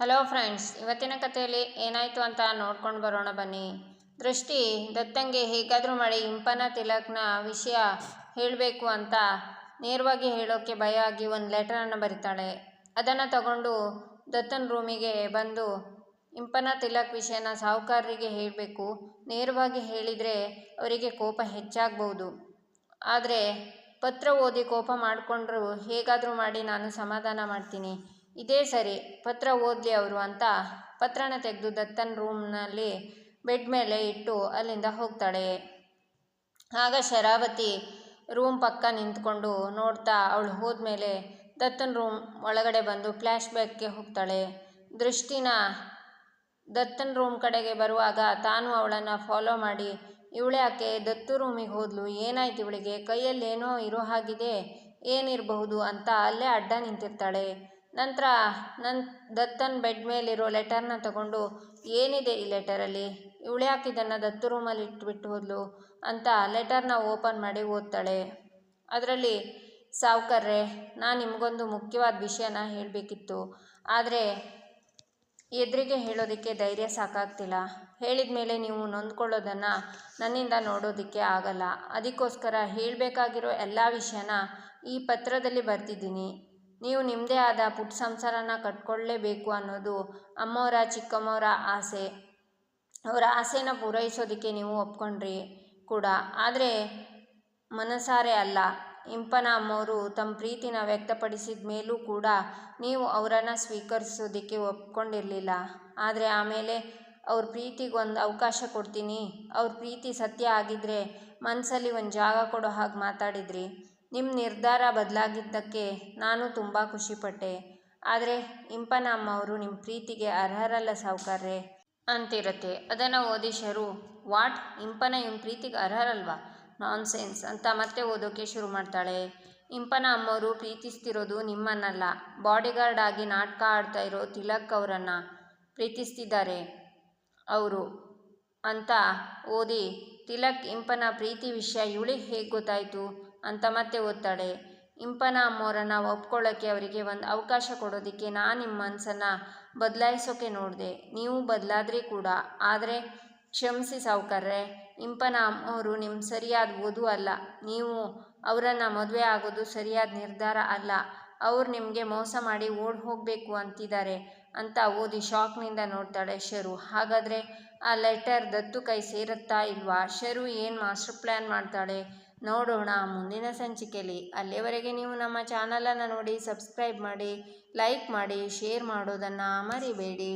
Hello friends, ಇವತ್ತಿನ ಕಥೆಯಲ್ಲಿ ಏನಾಯಿತು ಅಂತ ನೋಡ್ಕೊಂಡು ಬರೋಣ ಬನ್ನಿ. ದೃಷ್ಟಿ, ದತ್ತಂಗೆ ಹೇಗಾದರೂ ಮಾಡಿ ಇಂಪನ ತಿಲಕ್ನ ವಿಷಯ ಹೇಳಬೇಕು ಅಂತ ನೇರವಾಗಿ ಹೇಳೋಕ್ಕೆ ಭಯ ಆಗಿ ಒಂದು ಲೆಟರನ್ನು ಬರೀತಾಳೆ. ಅದನ್ನು ತಗೊಂಡು ದತ್ತನ ರೂಮಿಗೆ ಬಂದು ಇಂಪನ ತಿಲಕ್ ವಿಷಯನ ಸಾಹುಕಾರರಿಗೆ ಹೇಳಬೇಕು. ನೇರವಾಗಿ ಹೇಳಿದರೆ ಅವರಿಗೆ ಕೋಪ ಹೆಚ್ಚಾಗ್ಬೋದು. ಆದರೆ ಪತ್ರ ಓದಿ ಕೋಪ ಮಾಡಿಕೊಂಡ್ರು ಹೇಗಾದರೂ ಮಾಡಿ ನಾನು ಸಮಾಧಾನ ಮಾಡ್ತೀನಿ. ಇದೇ ಸರಿ, ಪತ್ರ ಓದಲಿ ಅವರು ಅಂತ ಪತ್ರನ ತೆಗೆದು ದತ್ತನ್ ರೂಮ್ನಲ್ಲಿ ಬೆಡ್ ಮೇಲೆ ಇಟ್ಟು ಅಲ್ಲಿಂದ ಹೋಗ್ತಾಳೆ. ಆಗ ಶರಾವತಿ ರೂಮ್ ಪಕ್ಕ ನಿಂತ್ಕೊಂಡು ನೋಡ್ತಾ ಅವಳು ಹೋದ್ಮೇಲೆ ದತ್ತನ್ ರೂಮ್ ಒಳಗಡೆ ಬಂದು ಫ್ಲ್ಯಾಶ್ ಬ್ಯಾಕ್ಗೆ ಹೋಗ್ತಾಳೆ. ದೃಷ್ಟಿನ ದತ್ತನ್ ರೂಮ್ ಕಡೆಗೆ ಬರುವಾಗ ತಾನು ಅವಳನ್ನು ಫಾಲೋ ಮಾಡಿ, ಇವಳೆ ಆಕೆ ದತ್ತು ರೂಮಿಗೆ ಹೋದ್ಲು? ಏನಾಯ್ತು ಇವಳಿಗೆ? ಕೈಯಲ್ಲಿ ಏನೋ ಇರೋ ಹಾಗಿದೆ, ಏನಿರಬಹುದು? ಅಂತ ಅಲ್ಲೇ ಅಡ್ಡ ನಿಂತಿರ್ತಾಳೆ. ನಂತರ ನನ್ನ ದತ್ತನ್ ಬೆಡ್ ಮೇಲಿರೋ ಲೆಟರ್ನ ತಗೊಂಡು, ಏನಿದೆ ಈ ಲೆಟರಲ್ಲಿ? ಇವಳು ಯಾಕೆ ಇದನ್ನು ದತ್ತು ರೂಮಲ್ಲಿ ಇಟ್ಬಿಟ್ಟು ಹೋದ್ಲು ಅಂತ ಲೆಟರ್ನ ಓಪನ್ ಮಾಡಿ ಓದ್ತಾಳೆ. ಅದರಲ್ಲಿ, ಸಾವ್ಕರ್ರೆ, ನಾನು ನಿಮಗೊಂದು ಮುಖ್ಯವಾದ ವಿಷಯನ ಹೇಳಬೇಕಿತ್ತು. ಆದರೆ, ಎದುರಿಗೆ ಹೇಳೋದಕ್ಕೆ ಧೈರ್ಯ ಸಾಕಾಗ್ತಿಲ್ಲ. ಹೇಳಿದ ಮೇಲೆ ನೀವು ನೊಂದ್ಕೊಳ್ಳೋದನ್ನು ನನ್ನಿಂದ ನೋಡೋದಕ್ಕೆ ಆಗಲ್ಲ. ಅದಕ್ಕೋಸ್ಕರ ಹೇಳಬೇಕಾಗಿರೋ ಎಲ್ಲ ವಿಷಯನ ಈ ಪತ್ರದಲ್ಲಿ ಬರ್ತಿದ್ದೀನಿ ನೀವು ನಿಮ್ಮದೇ ಆದ ಪುಟ್ಟ ಸಂಸಾರನ ಕಟ್ಕೊಳ್ಳೇಬೇಕು ಅನ್ನೋದು ಅಮ್ಮವರ, ಚಿಕ್ಕಮ್ಮವರ ಆಸೆ. ಅವರ ಆಸೆನ ಪೂರೈಸೋದಕ್ಕೆ ನೀವು ಒಪ್ಕೊಂಡ್ರಿ ಕೂಡ. ಆದರೆ ಮನಸಾರೆ ಅಲ್ಲ. ಇಂಪನ ಅಮ್ಮವರು ತಮ್ಮ ಪ್ರೀತಿನ ವ್ಯಕ್ತಪಡಿಸಿದ ಮೇಲೂ ಕೂಡ ನೀವು ಅವರನ್ನು ಸ್ವೀಕರಿಸೋದಕ್ಕೆ ಒಪ್ಕೊಂಡಿರಲಿಲ್ಲ. ಆದರೆ ಆಮೇಲೆ ಅವ್ರ ಪ್ರೀತಿಗೆ ಒಂದು ಅವಕಾಶ ಕೊಡ್ತೀನಿ. ಅವ್ರ ಪ್ರೀತಿ ಸತ್ಯ ಆಗಿದ್ದರೆ ಮನಸ್ಸಲ್ಲಿ ಒಂದು ಜಾಗ ಕೊಡೋ ಹಾಗೆ ಮಾತಾಡಿದ್ರಿ. ನಿಮ್ಮ ನಿರ್ಧಾರ ಬದಲಾಗಿದ್ದಕ್ಕೆ ನಾನು ತುಂಬ ಖುಷಿಪಟ್ಟೆ. ಆದರೆ ಇಂಪನ ಅಮ್ಮವರು ನಿಮ್ಮ ಪ್ರೀತಿಗೆ ಅರ್ಹರಲ್ಲ ಸಾವುಕಾರ್ರೆ ಅಂತಿರುತ್ತೆ. ಅದನ್ನು ಓದಿ ಶರು, ವಾಟ್? ಇಂಪನ ನಿಮ್ಮ ಪ್ರೀತಿಗೆ ಅರ್ಹರಲ್ವಾ? ನಾನ್ಸೆನ್ಸ್ ಅಂತ ಮತ್ತೆ ಓದೋಕ್ಕೆ ಶುರು ಮಾಡ್ತಾಳೆ. ಇಂಪನ ಅಮ್ಮವರು ಪ್ರೀತಿಸ್ತಿರೋದು ನಿಮ್ಮನ್ನಲ್ಲ. ಬಾಡಿಗಾರ್ಡ್ ಆಗಿ ನಾಟಕ ಆಡ್ತಾ ಇರೋ ತಿಲಕ್ ಅವರನ್ನು ಪ್ರೀತಿಸ್ತಿದ್ದಾರೆ ಅವರು ಅಂತ ಓದಿ ತಿಲಕ್ ಇಂಪನ ಪ್ರೀತಿ ವಿಷಯ ಇವಳಿಗೆ ಹೇಗೆ ಗೊತ್ತಾಯಿತು? ಅಂತ ಮತ್ತೆ ಓದ್ತಾಳೆ ಇಂಪನ ಅಮ್ಮೋರನ್ನು ಒಪ್ಕೊಳ್ಳೋಕ್ಕೆ ಅವರಿಗೆ ಒಂದು ಅವಕಾಶ ಕೊಡೋದಕ್ಕೆ ನಾನು ನಿಮ್ಮ ಮನಸ್ಸನ್ನು ಬದಲಾಯಿಸೋಕೆ ನೋಡಿದೆ. ನೀವು ಬದಲಾದ್ರಿ ಕೂಡ. ಆದರೆ ಕ್ಷಮಿಸಿ ಸಾವುಕಾರ್ರೆ, ಇಂಪನ ಅಮ್ಮವರು ನಿಮ್ಮ ಸರಿಯಾದ ಓದು ಅಲ್ಲ. ನೀವು ಅವರನ್ನು ಮದುವೆ ಆಗೋದು ಸರಿಯಾದ ನಿರ್ಧಾರ ಅಲ್ಲ. ಅವ್ರು ನಿಮಗೆ ಮೋಸ ಮಾಡಿ ಓಡಿ ಹೋಗಬೇಕು ಅಂತಿದ್ದಾರೆ ಅಂತ ಓದಿ ಶಾಕ್ನಿಂದ ನೋಡ್ತಾಳೆ ಶರು. ಹಾಗಾದರೆ ಆ ಲೆಟರ್ ದತ್ತು ಕೈ ಸೇರುತ್ತಾ ಇಲ್ವಾ? ಶರು ಏನು ಮಾಸ್ಟರ್ ಪ್ಲ್ಯಾನ್ ಮಾಡ್ತಾಳೆ? ನೋಡೋಣ ಮುಂದಿನ ಸಂಚಿಕೆಯಲ್ಲಿ ಅಲ್ಲಿಯವರೆಗೆ ನೀವು ನಮ್ಮ ಚಾನಲನ್ನು ನೋಡಿ ಸಬ್ಸ್ಕ್ರೈಬ್ ಮಾಡಿ, ಲೈಕ್ ಮಾಡಿ, ಶೇರ್ ಮಾಡೋದನ್ನು ಮರಿಬೇಡಿ.